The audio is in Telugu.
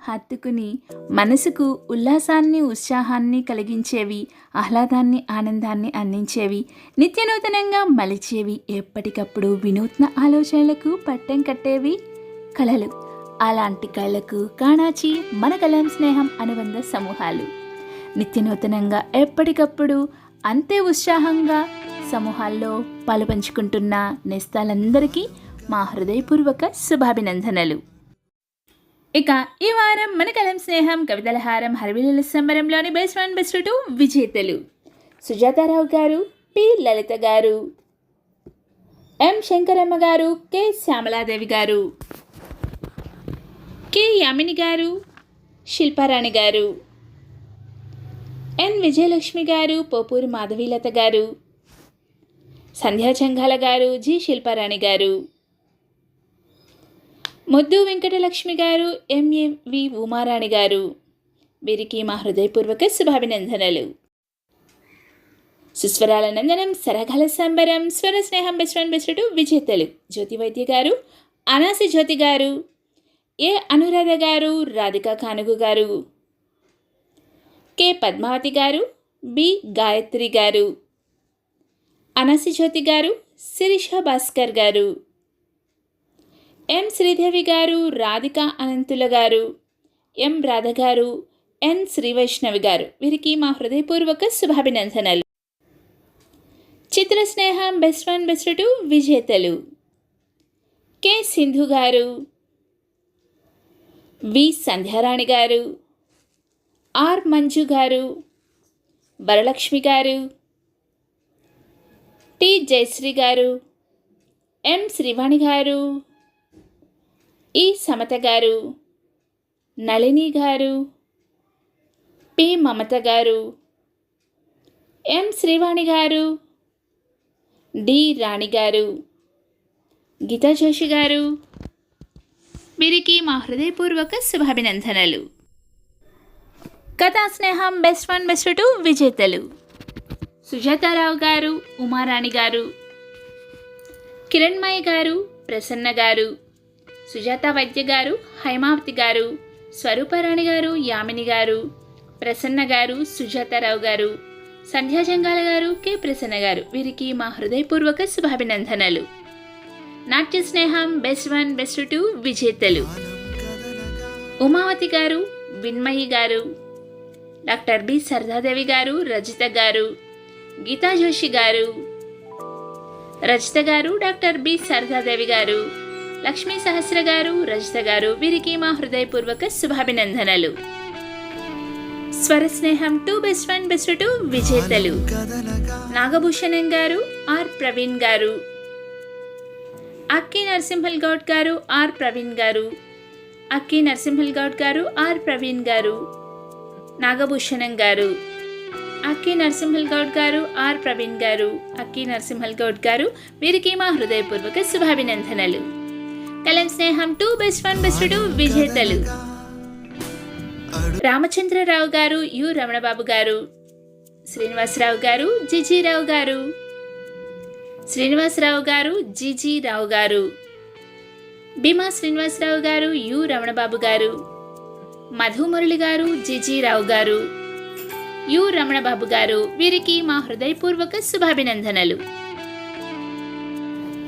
హత్తుకుని మనసుకు ఉల్లాసాన్ని ఉత్సాహాన్ని కలిగించేవి ఆహ్లాదాన్ని ఆనందాన్ని అందించేవి నిత్య నూతనంగా మలిచేవి ఎప్పటికప్పుడు వినూత్న ఆలోచనలకు పట్టం కట్టేవి కళలు. అలాంటి కళలకు కాణాచి మన కలం స్నేహం అనుబంధ సమూహాలు. నిత్య నూతనంగా ఎప్పటికప్పుడు అంతే ఉత్సాహంగా సమూహాల్లో పాలుపంచుకుంటున్న నేస్తాలందరికీ మా హృదయపూర్వక శుభాభినందనలు. ఇక ఈ వారం మన కలం స్నేహం కవితల హారం హరివిల్లుల సంబరంలోని బెస్ట్ వన్ బెస్ట్ టూ విజేతలు. సుజాతారావు గారు పి. లలిత గారు. ఎం. శంకరమ్మ గారు కె. శ్యామలాదేవి గారు. కె. యామిని గారు శిల్పారాణి గారు. ఎన్. విజయలక్ష్మి గారు పోపూరి మాధవీలత గారు. సంధ్యా చంఘాల గారు జి. శిల్పారాణి గారు. ముద్దు వెంకటలక్ష్మి గారు ఎంఏవి ఉమారాణి గారు. వీరికి మా హృదయపూర్వక శుభాభినందనలు. సుస్వరాల నందనం సరగల సంబరం స్వర స్నేహం బెస్ట్రన్ బెస్టు విజేతలు. జ్యోతి వైద్య గారు అనాసి జ్యోతి గారు. ఏ అనురాధ గారు రాధికా కానుగు గారు. కె పద్మావతి గారు బి గాయత్రి గారు. అనసి జ్యోతి గారు శిరీష భాస్కర్ గారు. ఎం శ్రీదేవి గారు రాధిక అనంతుల గారు ఎం రాధ గారు ఎన్ శ్రీవైష్ణవి గారు. వీరికి మా హృదయపూర్వక శుభాభినందనలు. చిత్ర స్నేహం బెస్ట్ వన్ బెస్ట్ టూ విజేతలు. కె సింధు గారు వి సంధ్యారాణి గారు ఆర్ మంజు గారు వరలక్ష్మి గారు టి జయశ్రీ గారు ఎం శ్రీవాణి గారు ఈ సమత గారు నళిని గారు పి. మమత గారు ఎం. శ్రీవాణి గారు డి. రాణి గారు గీతా జోషి గారు. వీరికి మా హృదయపూర్వక శుభాభినందనలు. కథా స్నేహం బెస్ట్ వన్ బెస్ట్ టూ విజేతలు. సుజాతారావు గారు ఉమారాణి గారు కిరణ్మయ్య గారు ప్రసన్న గారు సుజాత వైద్య గారు హైమావతి గారు స్వరూపరాణి గారు యామిని గారు ప్రసన్న గారు సుజాతారావు గారు సంధ్యాజంగాల గారు కె. ప్రసన్న గారు. వీరికి మా హృదయపూర్వక శుభాభినందనలు. నాట్య స్నేహం బెస్ట్ వన్ బెస్ట్ టూ విజేతలు. ఉమావతి గారు విన్మయి గారు డాక్టర్ బి. సరదాదేవి గారు రజిత గారు గీతా జోషి గారు రజిత గారు డాక్టర్ బి. సరదాదేవి గారు లక్ష్మీ సహస్ర గారు రజిత గారు వీరికి మా హృదయపూర్వక శుభాభినందనలు. స్వర స్నేహం two best one best two విజేతలు. నాగభూషణం గారు ఆర్ ప్రవీణ్ గారు. అక్కి నరసింహల్ గౌడ్ గారు ఆర్ ప్రవీణ్ గారు. అక్కి నరసింహల్ గౌడ్ గారు ఆర్ ప్రవీణ్ గారు. నాగభూషణం గారు. అక్కి నరసింహల్ గౌడ్ గారు ఆర్ ప్రవీణ్ గారు. అక్కి నరసింహల్ గౌడ్ గారు వీరికి మా హృదయపూర్వక శుభాభినందనలు. కలం స్నేహం two best one best two విజేతలు రామచంద్రరావు గారు యు రమణబాబు గారు శ్రీనివాసరావు గారు జిజిరావు గారు. శ్రీనివాసరావు గారు జిజిరావు గారు. భీమా శ్రీనివాసరావు గారు యు రమణబాబు గారు. మధుమురళి గారు జిజిరావు గారు. యు రమణబాబు గారు వీరికి మా హృదయపూర్వక శుభాభినందనలు.